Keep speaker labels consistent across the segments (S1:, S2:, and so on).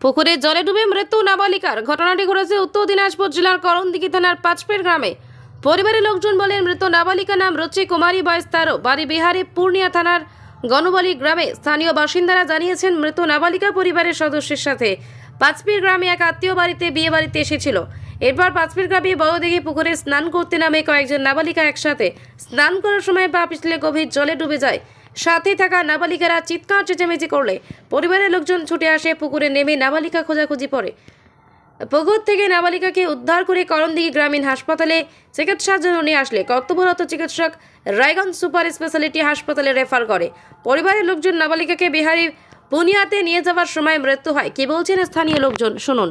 S1: পুকুরে জলে ডুবে মৃত্যু নাবালিকার। ঘটনাটি ঘটেছে উত্তর দিনাজপুর জেলার করণদিঘি থানার পাঁচপের গ্রামে। পরিবারের লোকজন বলেন মৃত নাবালিকা নাম রুচি কুমারী বয়স তেরো বাড়ি বিহারে পূর্ণিয়া থানার গণবলী গ্রামে। স্থানীয় বাসিন্দারা জানিয়েছেন, মৃত নাবালিকা পরিবারের সদস্যের সাথে পাঁচপির গ্রামে এক আত্মীয় বাড়িতে বিয়ে বাড়িতে এসেছিল। এরপর পাঁচপির গ্রামে বড়দিঘি পুকুরে স্নান করতে নামে কয়েকজন নাবালিকা একসাথে স্নান করার সময় পা পিছলে গভীর জলে ডুবে যায়। সাথে থাকা নাবালিকারা চিৎকার চেঁচামেচি করলে পরিবারের লোকজন ছুটে আসে পুকুরে নেমে নাবালিকা খোঁজাখুঁজি পড়ে পুকুর থেকে নাবালিকাকে উদ্ধার করে করণদিঘি গ্রামীণ হাসপাতালে চিকিৎসার জন্য নিয়ে আসলে। কর্তব্যরত চিকিৎসক রায়গঞ্জ সুপার স্পেশালিটি হাসপাতালে রেফার করে। পরিবারের লোকজন নাবালিকাকে বিহারি বুনিয়াতে নিয়ে যাওয়ার সময় মৃত্যু হয়। কি বলছেন স্থানীয় লোকজন? শুনুন।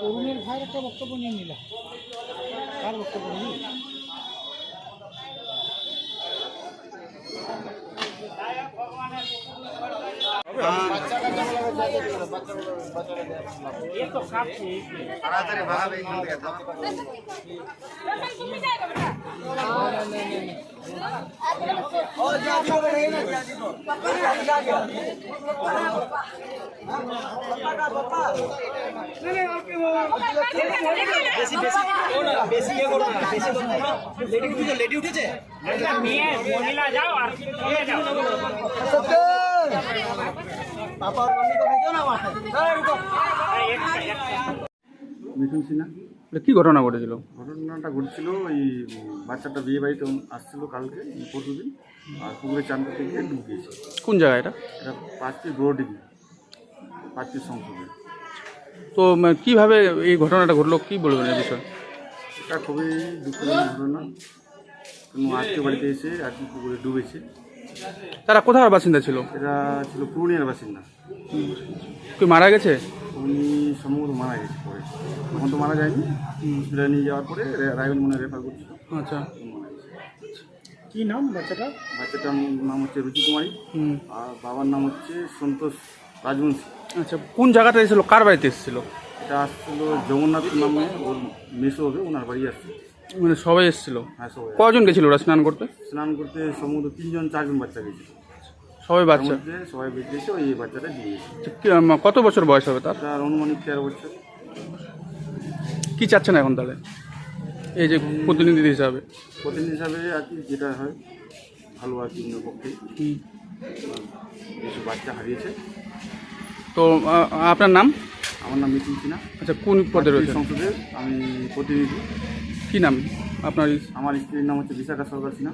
S2: অরুণের ভাইয়ের একটা বক্তব্য নিয়ে নিলাম কার বক্তব্য নিই
S3: নিয়ে মহিলা যাও আর নিয়ে যাও এই একটা একটা
S4: মিঠুন সিনহা।
S5: কি ঘটনা ঘটেছিল?
S4: ঘটনাটা ঘটছিল ওই বাচ্চাটা বিয়ে বাড়িতে আসছিল কালকে পরশুদিন আর পুকুরে চান করতে গিয়ে ঢুকিয়েছে।
S5: কোন জায়গায় এটা?
S4: এটা পাঁচটি ডিগ্রি পাঁচটি সংসদে।
S5: তো কীভাবে এই ঘটনাটা ঘটলো? কি বলবেন এই বিষয়ে?
S4: এটা খুবই দুঃখজনক ঘটনা। কোনো আত্মীয় বাড়িতে এসে আর কি পুকুরে ডুবেছে।
S5: তারা কোথাকার বাসিন্দা ছিল?
S4: এটা ছিল পুরুলিয়ার বাসিন্দা।
S5: কি মারা গেছে?
S4: উনি সম্ভবত মারা গেছে পরে। তখন তো মারা যায়নি। হসপিটালে নিয়ে যাওয়ার পরে রায়গঞ্জ মনে রেফার করছিল।
S5: আচ্ছা।
S2: কি নাম বাচ্চাটা
S4: বাচ্চাটার নাম হচ্ছে রুচি কুমারী। আর বাবার নাম হচ্ছে সন্তোষ রাজবংশী।
S5: আচ্ছা কোন জায়গাটা এসেছিল? কার বাড়িতে এসেছিল?
S4: এটা আসছিল জগন্নাথ নামে ওর মেসো হবে ওনার বাড়ি আসছে
S5: মানে সবাই এসেছিল।
S4: হ্যাঁ সবাই
S5: কজন গেছিল ওরা স্নান করতে?
S4: স্নান করতে সমুদ্র তিনজন চারজন বাচ্চা গেছে
S5: সবাই বাচ্চা?
S4: সবাই বেঁচেছে ওই বাচ্চাটা দিয়ে গেছে।
S5: আচ্ছা, কি, কত বছর বয়স হবে তার?
S4: তার অনুমানিক তেরো বছর।
S5: কি চাচ্ছেন এখন তাহলে? এই যে প্রতিনিধি হিসাবে।
S4: প্রতিদিন হিসাবে আর কি যেটা হয় ভালো আর কি পক্ষে।
S5: হুম।
S4: কিছু বাচ্চা হারিয়েছে।
S5: তো আ- আপনার নাম?
S4: আমার নাম মিটিং সিনহা।
S5: আচ্ছা কোন পদে রয়েছে
S4: সংসদের আমি প্রতিনিধি।
S5: কি নাম? আপনার
S4: আমার স্ত্রীর নাম হচ্ছে বিশাখা সরকার সিনহা।